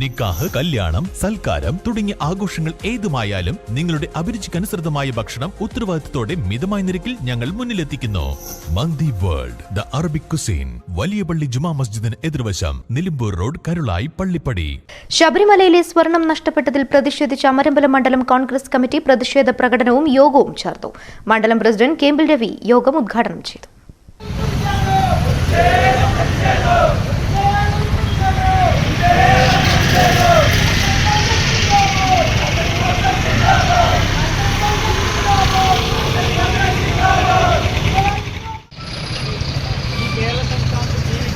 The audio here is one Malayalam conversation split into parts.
നിക്കാഹ് കല്യാണം സൽക്കാരം തുടങ്ങിയ ആഘോഷങ്ങൾ ഏതുമായാലും നിങ്ങളുടെ അഭിരുചിക്കനുസൃതമായ ഭക്ഷണം ഉത്തരവാദിത്തത്തോടെ മിതമായ നിരക്കിൽ ഞങ്ങൾ മുന്നിലെത്തിക്കുന്നു. Mandi world the Arabic cuisine വലിയ പള്ളി ജുമാ മസ്ജിദിന് എതിർവശം നിലമ്പൂർ റോഡ് കരുളായി പള്ളിപ്പടി. ശബരിമലയിലെ സ്വർണം നഷ്ടപ്പെട്ടതിൽ പ്രതിഷേധിച്ച അമരമ്പലം മണ്ഡലം കോൺഗ്രസ് കമ്മിറ്റി പ്രതിഷേധ പ്രകടനവും യോഗവും ചേർത്തു. മണ്ഡലം പ്രസിഡന്റ് കേമ്പിൾ രവി യോഗം ഉദ്ഘാടനം ചെയ്തു.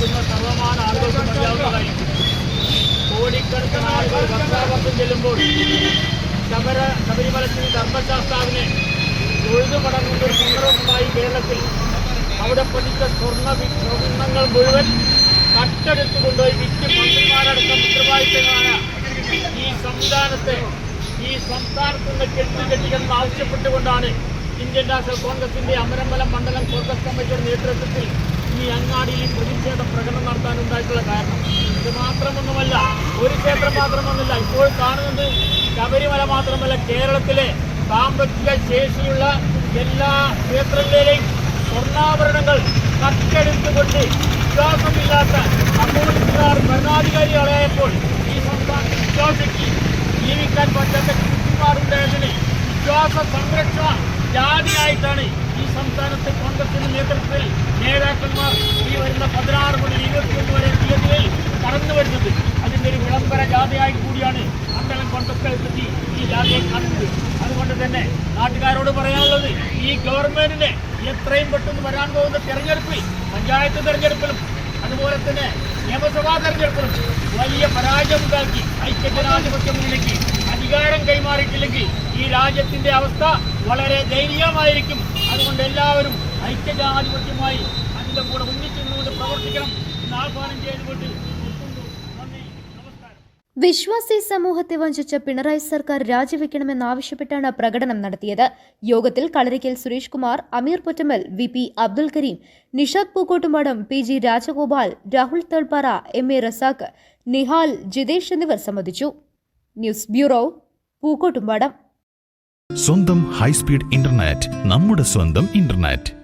ജീവിക്കുന്ന സർവമാന ആളുകൾക്കും അറിയാവുന്നതായിരിക്കും കോടിക്കണക്കിന് ആളുകൾ വർഷാവർഷം ചെല്ലുമ്പോൾ ശബര ശബരിമലത്തിന് ധർമ്മശാസ്താവിനെ തൊഴുതു മടങ്ങുന്ന ഒരു സന്ദർഭമായി കേരളത്തിൽ അവിടെ പതിച്ച സ്വർണ സ്വർണങ്ങൾ മുഴുവൻ കട്ടെടുത്ത് കൊണ്ടുപോയി വിറ്റ് മന്ത്രിമാരടക്കം ഉത്തരവാദിത്തങ്ങളായ ഈ സംവിധാനത്തെ ഈ സംസ്ഥാനത്ത് നിന്ന് കെട്ടുകെട്ടിയെന്ന് ആവശ്യപ്പെട്ടുകൊണ്ടാണ് ഇന്ത്യൻ നാഷണൽ കോൺഗ്രസിന്റെ അമരമ്പലം മണ്ഡലം കോൺഗ്രസ് കമ്മിറ്റിയുടെ നേതൃത്വത്തിൽ ഈ അങ്ങാടിയിൽ പ്രതിഷേധ പ്രകടനം നടത്താനുണ്ടായിട്ടുള്ള കാരണം. ഇത് മാത്രമൊന്നുമല്ല ഒരു ക്ഷേത്രം മാത്രമൊന്നുമല്ല. ഇപ്പോൾ കാണുന്നത് ശബരിമല മാത്രമല്ല. കേരളത്തിലെ സാമ്പത്തിക ശേഷിയുള്ള എല്ലാ ക്ഷേത്രങ്ങളിലെയും സ്വർണാഭരണങ്ങൾ കട്ടെടുത്തുകൊണ്ട് വിശ്വാസമില്ലാത്ത കമ്മ്യൂണിസ്റ്റുകാർ ഭരണാധികാരികളായപ്പോൾ ഈ സംസ്ഥാന വിശ്വാസിക്ക് ജീവിക്കാൻ പറ്റാത്ത കൃഷിമാരുണ്ടായതിന് വിശ്വാസ സംരക്ഷണ ജാതിയായിട്ടാണ് ഈ സംസ്ഥാനത്തെ കോൺഗ്രസിന്റെ നേതൃത്വത്തിൽ നേതാക്കന്മാർ ഈ വരുന്ന പതിനാറ് മുതൽ ഇരുപത്തിയൊന്ന് വരെ തീയതികളിൽ കടന്നു വരുന്നത് അതിന്റെ ഒരു വിളംബര ജാഥയായി കൂടിയാണ് അത്തരം കൊണ്ടൊക്കെത്തി ഈ ജാഥയെ കാണുന്നത്. അതുകൊണ്ട് തന്നെ നാട്ടുകാരോട് പറയാനുള്ളത് ഈ ഗവൺമെന്റിന് എത്രയും പെട്ടെന്ന് വരാൻ പോകുന്ന തെരഞ്ഞെടുപ്പിൽ പഞ്ചായത്ത് തെരഞ്ഞെടുപ്പിലും അതുപോലെ തന്നെ നിയമസഭാ തെരഞ്ഞെടുപ്പിലും വലിയ പരാജയമുണ്ടാക്കി ഐക്യജനാധിപത്യ മുന്നിലേക്ക് അധികാരം കൈമാറിയിട്ടില്ലെങ്കിൽ ഈ രാജ്യത്തിന്റെ അവസ്ഥ വളരെ ദയനീയമായിരിക്കും. അതുകൊണ്ട് എല്ലാവരും ഐക്യജനാധിപത്യമായി അതിന്റെ കൂടെ ഒന്നിച്ചു നിന്നുകൊണ്ട് പ്രവർത്തിക്കണം എന്ന് ആഹ്വാനം ചെയ്തുകൊണ്ട് വിശ്വാസി സമൂഹത്തെ വഞ്ചിച്ച പിണറായി സർക്കാർ രാജിവെക്കണമെന്നാവശ്യപ്പെട്ടാണ് പ്രകടനം നടത്തിയത്. യോഗത്തിൽ Kalarikkal Suresh Kumar Ameer Pottammal V P Abdul Kareem Nishad Pookkottumadam P G Rajagopal Rahul Thalpara M A Razak Nihal Jithesh എന്നിവർ സംബന്ധിച്ചു. News bureau Pookkottumpadam. സ്വന്തം ഹൈസ്പീഡ് ഇന്റർനെറ്റ് നമ്മുടെ സ്വന്തം ഇന്റർനെറ്റ്.